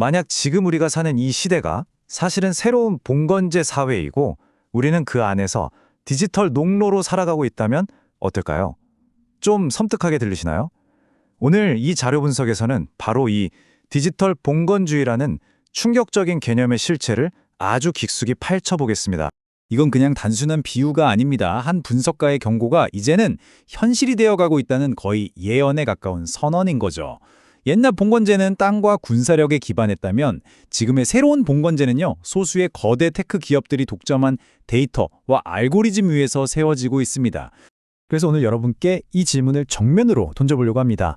만약 지금 우리가 사는 이 시대가 사실은 새로운 봉건제 사회이고 우리는 그 안에서 디지털 농로로 살아가고 있다면 어떨까요? 좀 섬뜩하게 들리시나요? 오늘 이 자료 분석에서는 바로 이 디지털 봉건주의라는 충격적인 개념의 실체를 아주 깊숙이 파헤쳐보겠습니다. 이건 그냥 단순한 비유가 아닙니다. 한 분석가의 경고가 이제는 현실이 되어가고 있다는 거의 예언에 가까운 선언인 거죠. 옛날 봉건제는 땅과 군사력에 기반했다면 지금의 새로운 봉건제는요. 소수의 거대 테크 기업들이 독점한 데이터와 알고리즘 위에서 세워지고 있습니다. 그래서 오늘 여러분께 이 질문을 정면으로 던져보려고 합니다.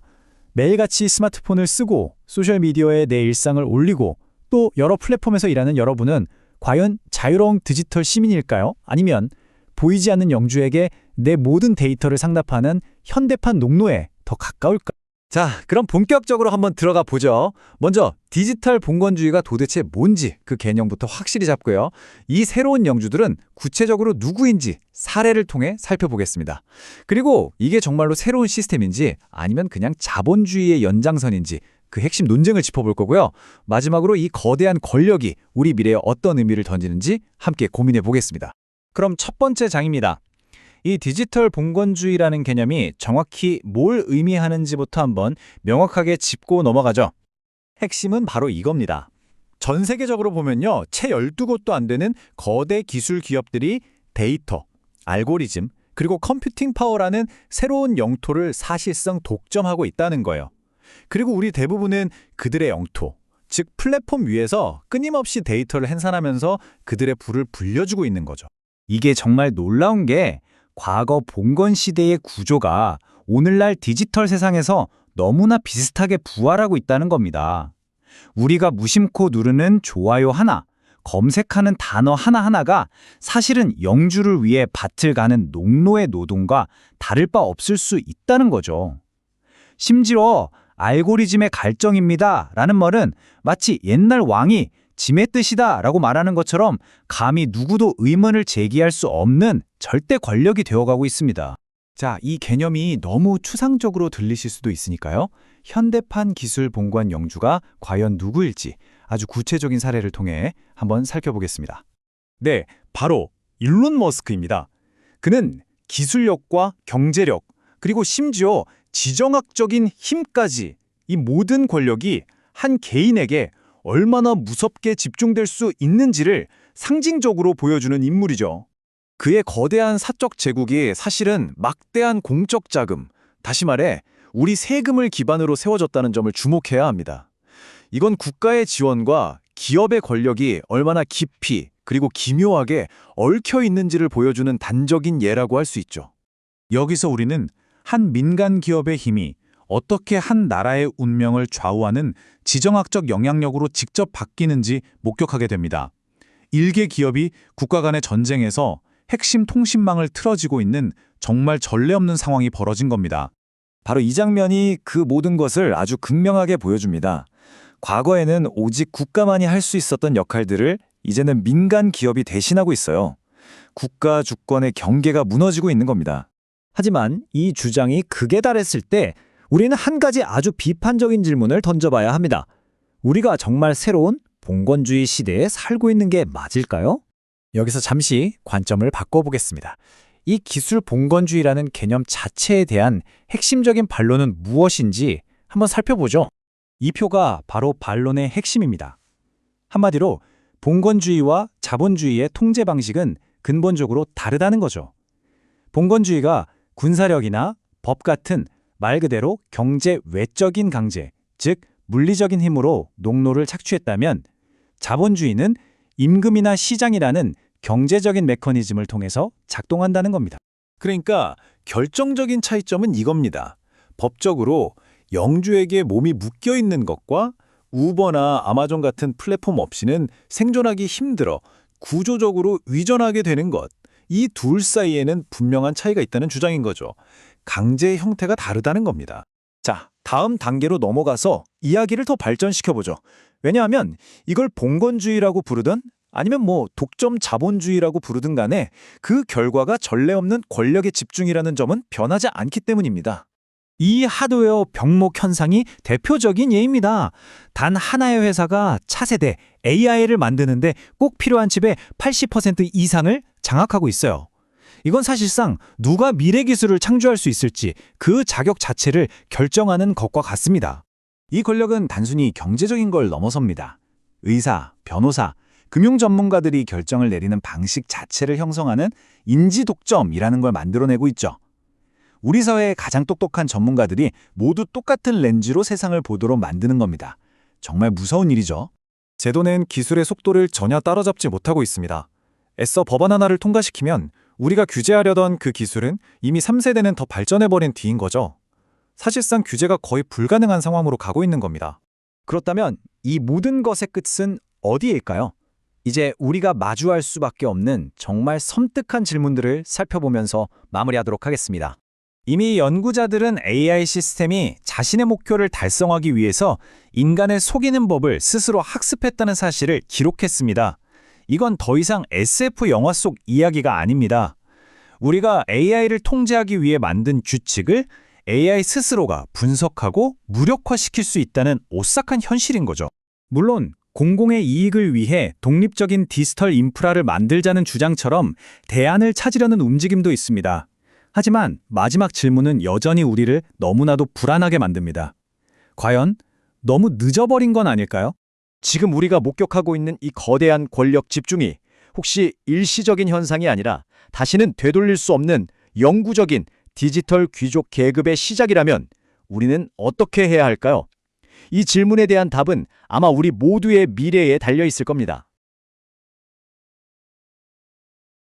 매일같이 스마트폰을 쓰고 소셜미디어에 내 일상을 올리고 또 여러 플랫폼에서 일하는 여러분은 과연 자유로운 디지털 시민일까요? 아니면 보이지 않는 영주에게 내 모든 데이터를 상납하는 현대판 농노에 더 가까울까? 자, 그럼 본격적으로 한번 들어가 보죠. 먼저 디지털 봉건주의가 도대체 뭔지 그 개념부터 확실히 잡고요. 이 새로운 영주들은 구체적으로 누구인지 사례를 통해 살펴보겠습니다. 그리고 이게 정말로 새로운 시스템인지 아니면 그냥 자본주의의 연장선인지 그 핵심 논쟁을 짚어볼 거고요. 마지막으로 이 거대한 권력이 우리 미래에 어떤 의미를 던지는지 함께 고민해 보겠습니다. 그럼 첫 번째 장입니다. 이 디지털 봉건주의라는 개념이 정확히 뭘 의미하는지부터 한번 명확하게 짚고 넘어가죠. 핵심은 바로 이겁니다. 전 세계적으로 보면요. 채 12곳도 안 되는 거대 기술 기업들이 데이터, 알고리즘, 그리고 컴퓨팅 파워라는 새로운 영토를 사실상 독점하고 있다는 거예요. 그리고 우리 대부분은 그들의 영토, 즉 플랫폼 위에서 끊임없이 데이터를 행산하면서 그들의 불을 불려주고 있는 거죠. 이게 정말 놀라운 게 과거 봉건 시대의 구조가 오늘날 디지털 세상에서 너무나 비슷하게 부활하고 있다는 겁니다. 우리가 무심코 누르는 좋아요 하나, 검색하는 단어 하나하나가 사실은 영주를 위해 밭을 가는 농노의 노동과 다를 바 없을 수 있다는 거죠. 심지어 알고리즘의 갈정입니다 라는 말은 마치 옛날 왕이 짐의 뜻이다 라고 말하는 것처럼 감히 누구도 의문을 제기할 수 없는 절대 권력이 되어가고 있습니다. 자, 이 개념이 너무 추상적으로 들리실 수도 있으니까요. 현대판 기술 본관 영주가 과연 누구일지 아주 구체적인 사례를 통해 한번 살펴보겠습니다. 네, 바로 일론 머스크입니다. 그는 기술력과 경제력, 그리고 심지어 지정학적인 힘까지 이 모든 권력이 한 개인에게 얼마나 무섭게 집중될 수 있는지를 상징적으로 보여주는 인물이죠. 그의 거대한 사적 제국이 사실은 막대한 공적 자금, 다시 말해 우리 세금을 기반으로 세워졌다는 점을 주목해야 합니다. 이건 국가의 지원과 기업의 권력이 얼마나 깊이 그리고 기묘하게 얽혀 있는지를 보여주는 단적인 예라고 할 수 있죠. 여기서 우리는 한 민간 기업의 힘이 어떻게 한 나라의 운명을 좌우하는 지정학적 영향력으로 직접 바뀌는지 목격하게 됩니다. 일개 기업이 국가 간의 전쟁에서 핵심 통신망을 틀어지고 있는 정말 전례 없는 상황이 벌어진 겁니다. 바로 이 장면이 그 모든 것을 아주 극명하게 보여줍니다. 과거에는 오직 국가만이 할 수 있었던 역할들을 이제는 민간 기업이 대신하고 있어요. 국가 주권의 경계가 무너지고 있는 겁니다. 하지만 이 주장이 극에 달했을 때 우리는 한 가지 아주 비판적인 질문을 던져봐야 합니다. 우리가 정말 새로운 봉건주의 시대에 살고 있는 게 맞을까요? 여기서 잠시 관점을 바꿔보겠습니다. 이 기술 봉건주의라는 개념 자체에 대한 핵심적인 반론은 무엇인지 한번 살펴보죠. 이 표가 바로 반론의 핵심입니다. 한마디로 봉건주의와 자본주의의 통제 방식은 근본적으로 다르다는 거죠. 봉건주의가 군사력이나 법 같은 말 그대로 경제 외적인 강제, 즉 물리적인 힘으로 농노를 착취했다면 자본주의는 임금이나 시장이라는 경제적인 메커니즘을 통해서 작동한다는 겁니다. 그러니까 결정적인 차이점은 이겁니다. 법적으로 영주에게 몸이 묶여 있는 것과 우버나 아마존 같은 플랫폼 없이는 생존하기 힘들어 구조적으로 위전하게 되는 것. 이 둘 사이에는 분명한 차이가 있다는 주장인 거죠. 강제의 형태가 다르다는 겁니다. 자, 다음 단계로 넘어가서 이야기를 더 발전시켜보죠. 왜냐하면 이걸 봉건주의라고 부르든 아니면 뭐 독점 자본주의라고 부르든 간에 그 결과가 전례 없는 권력의 집중이라는 점은 변하지 않기 때문입니다. 이 하드웨어 병목 현상이 대표적인 예입니다. 단 하나의 회사가 차세대 AI를 만드는데 꼭 필요한 칩의 80% 이상을 장악하고 있어요. 이건 사실상 누가 미래 기술을 창조할 수 있을지 그 자격 자체를 결정하는 것과 같습니다. 이 권력은 단순히 경제적인 걸 넘어섭니다. 의사, 변호사, 금융 전문가들이 결정을 내리는 방식 자체를 형성하는 인지 독점이라는 걸 만들어내고 있죠. 우리 사회의 가장 똑똑한 전문가들이 모두 똑같은 렌즈로 세상을 보도록 만드는 겁니다. 정말 무서운 일이죠. 제도는 기술의 속도를 전혀 따라잡지 못하고 있습니다. 애써 법안 하나를 통과시키면 우리가 규제하려던 그 기술은 이미 3세대는 더 발전해버린 뒤인 거죠. 사실상 규제가 거의 불가능한 상황으로 가고 있는 겁니다. 그렇다면 이 모든 것의 끝은 어디일까요? 이제 우리가 마주할 수밖에 없는 정말 섬뜩한 질문들을 살펴보면서 마무리하도록 하겠습니다. 이미 연구자들은 AI 시스템이 자신의 목표를 달성하기 위해서 인간을 속이는 법을 스스로 학습했다는 사실을 기록했습니다. 이건 더 이상 SF 영화 속 이야기가 아닙니다. 우리가 AI를 통제하기 위해 만든 규칙을 AI 스스로가 분석하고 무력화시킬 수 있다는 오싹한 현실인 거죠. 물론 공공의 이익을 위해 독립적인 디지털 인프라를 만들자는 주장처럼 대안을 찾으려는 움직임도 있습니다. 하지만 마지막 질문은 여전히 우리를 너무나도 불안하게 만듭니다. 과연 너무 늦어버린 건 아닐까요? 지금 우리가 목격하고 있는 이 거대한 권력 집중이 혹시 일시적인 현상이 아니라 다시는 되돌릴 수 없는 영구적인 디지털 귀족 계급의 시작이라면 우리는 어떻게 해야 할까요? 이 질문에 대한 답은 아마 우리 모두의 미래에 달려 있을 겁니다.